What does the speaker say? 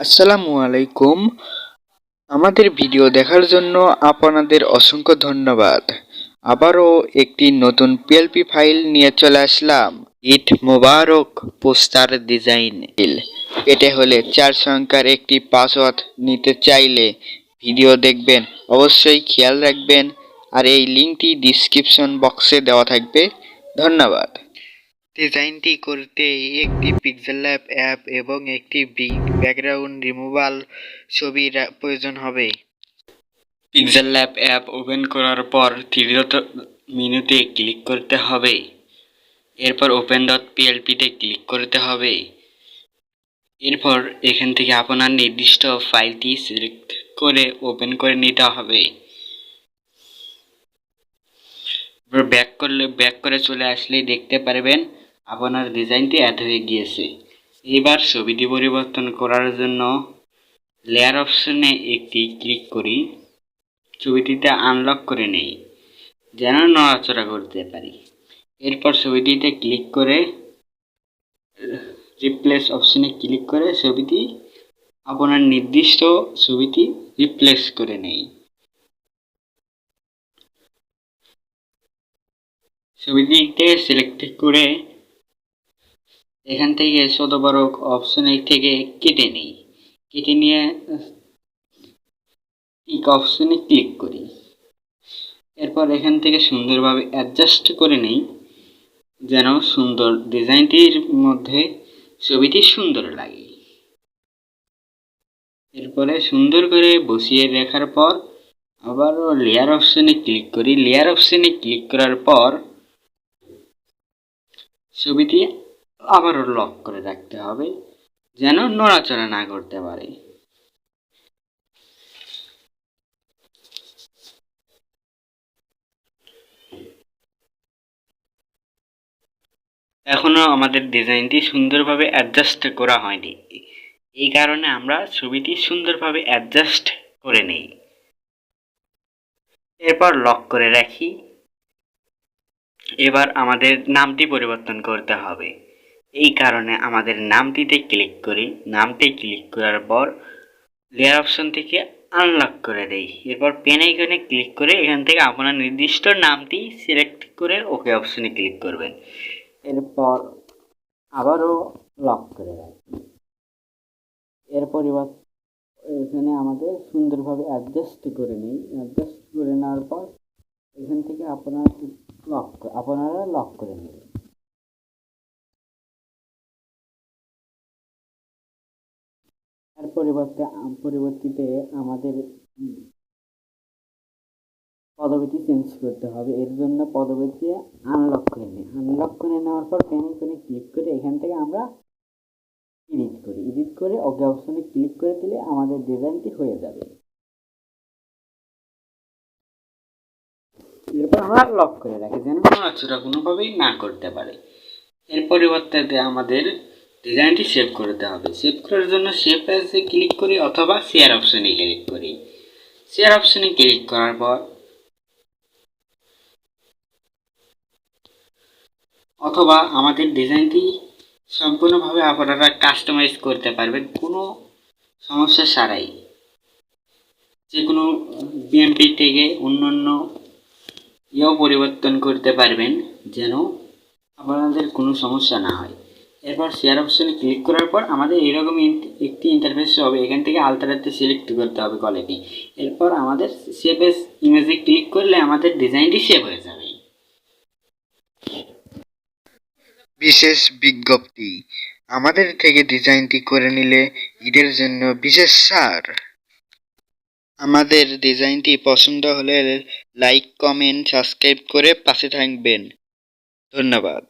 আসসালামু আলাইকুম। আমাদের ভিডিও দেখার জন্য আপনাদের অসংখ্য ধন্যবাদ। আবারও একটি নতুন পিএলপি ফাইল নিয়ে চলে আসলাম। ইট মোবারক পোস্টার ডিজাইন। এতে হলে চার সংখ্যার একটি পাসওয়ার্ড নিতে চাইলে ভিডিও দেখবেন। অবশ্যই খেয়াল রাখবেন। আর এই লিঙ্কটি ডিসক্রিপশন বক্সে দেওয়া থাকবে। ধন্যবাদ। ডিজাইনটি করতে একটি পিক্সেল ল্যাব অ্যাপ এবং একটি ব্যাকগ্রাউন্ড রিমুভাল ছবির প্রয়োজন হবে। পিক্সেল ল্যাব অ্যাপ ওপেন করার পর তৃতীয়ত মেনুতে ক্লিক করতে হবে। এরপর ওপেন ডট পিএলপিতে ক্লিক করতে হবে। এরপর এখান থেকে আপনার নির্দিষ্ট ফাইলটি সিলেক্ট করে ওপেন করে নিতে হবে। ব্যাক করলে ব্যাক করে চলে আসলেই দেখতে পারবেন আপনার ডিজাইনটি অ্যাড হয়ে গিয়েছে। এবার ছবিটি পরিবর্তন করার জন্য লেয়ার অপশনে একটি ক্লিক করি। ছবিটিতে আনলক করে নেই, যেন নড়াচড়া করতে পারি। এরপর ছবিটিতে ক্লিক করে রিপ্লেস অপশনে ক্লিক করে ছবিটি আপনার নির্দিষ্ট ছবিটি রিপ্লেস করে নেই। ছবিটিতে সিলেক্ট করে এখান থেকে বড় অপশন থেকে কেটে নিই। কেটে নিয়ে টিক অপশনে ক্লিক করি। এরপর এখান থেকে সুন্দরভাবে অ্যাডজাস্ট করে নিই, যেন সুন্দর ডিজাইনটির মধ্যে ছবিটি সুন্দর লাগে। এরপরে সুন্দর করে বসিয়ে রাখার পর আবারও লেয়ার অপশনে ক্লিক করি। লেয়ার অপশনে ক্লিক করার পর ছবিটি আবারও লক করে রাখতে হবে, যেন নড়াচড়া না করতে পারে। এখনও আমাদের ডিজাইনটি সুন্দরভাবে অ্যাডজাস্ট করা হয়নি। এই কারণে আমরা ছবিটি সুন্দরভাবে অ্যাডজাস্ট করে নিই। এরপর লক করে রাখি। এবার আমাদের নামটি পরিবর্তন করতে হবে। এই কারণে আমাদের নামটিতে ক্লিক করি। নামটি ক্লিক করার পর লেয়ার অপশন থেকে আনলক করে দেই। এরপর পেন আইকনে ক্লিক করে এখান থেকে আপনার নির্দিষ্ট নামটি সিলেক্ট করে ওকে অপশনে ক্লিক করবেন। এরপর আবারও লক করে রাখবেন এর পরিবর্তে এখানে আমাদের সুন্দরভাবে অ্যাডজাস্ট করে নিই। অ্যাডজাস্ট করে নেওয়ার পর এখান থেকে আপনার লক আপনারা লক করে নেবেন। পরিবর্তে পরিবর্তিতে আমাদের পদবিটি চেঞ্জ করতে হবে। এর জন্য পদবিটি আনলক করে নিই। আনলক করে নেওয়ার পর পেন আইকনে ক্লিক করে এখান থেকে আমরা এডিট করি। এডিট করে ওকে অপশনে ক্লিক করে দিলে আমাদের ডিজাইনটি হয়ে যাবে। এরপর আমরা লক করে রাখি, যেন নড়াচড়া কোনোভাবেই না করতে পারে। এর পরিবর্তে আমাদের ডিজাইনটি সেভ করতে হবে। সেভ করার জন্য সেভ অ্যাজে ক্লিক করি অথবা শেয়ার অপশনে ক্লিক করি। শেয়ার অপশনে ক্লিক করার পর অথবা আমাদের ডিজাইনটি সম্পূর্ণভাবে আপনারা কাস্টমাইজ করতে পারবেন, কোনো সমস্যা ছাড়াই। যে কোনো বিএমপি থেকে অন্য অন্য ইয়েও পরিবর্তন করতে পারবেন, যেন আপনাদের কোনো সমস্যা না হয়। এরপর শেয়ার অপশনে ক্লিক করার পর আমাদের এরকম একটি ইন্টারফেস হবে। এখান থেকে আলতারাতে সিলেক্ট করতে হবে কোয়ালিটি এরপর আমাদের সেভ ইমেজে ক্লিক করলে আমাদের ডিজাইনটি সেভ হয়ে যাবে। বিশেষ বিজ্ঞপ্তি, আমাদের থেকে ডিজাইনটি করে নিলে ঈদের জন্য বিশেষ ছাড় আমাদের ডিজাইনটি পছন্দ হলে লাইক কমেন্ট সাবস্ক্রাইব করে পাশে থাকবেন। ধন্যবাদ।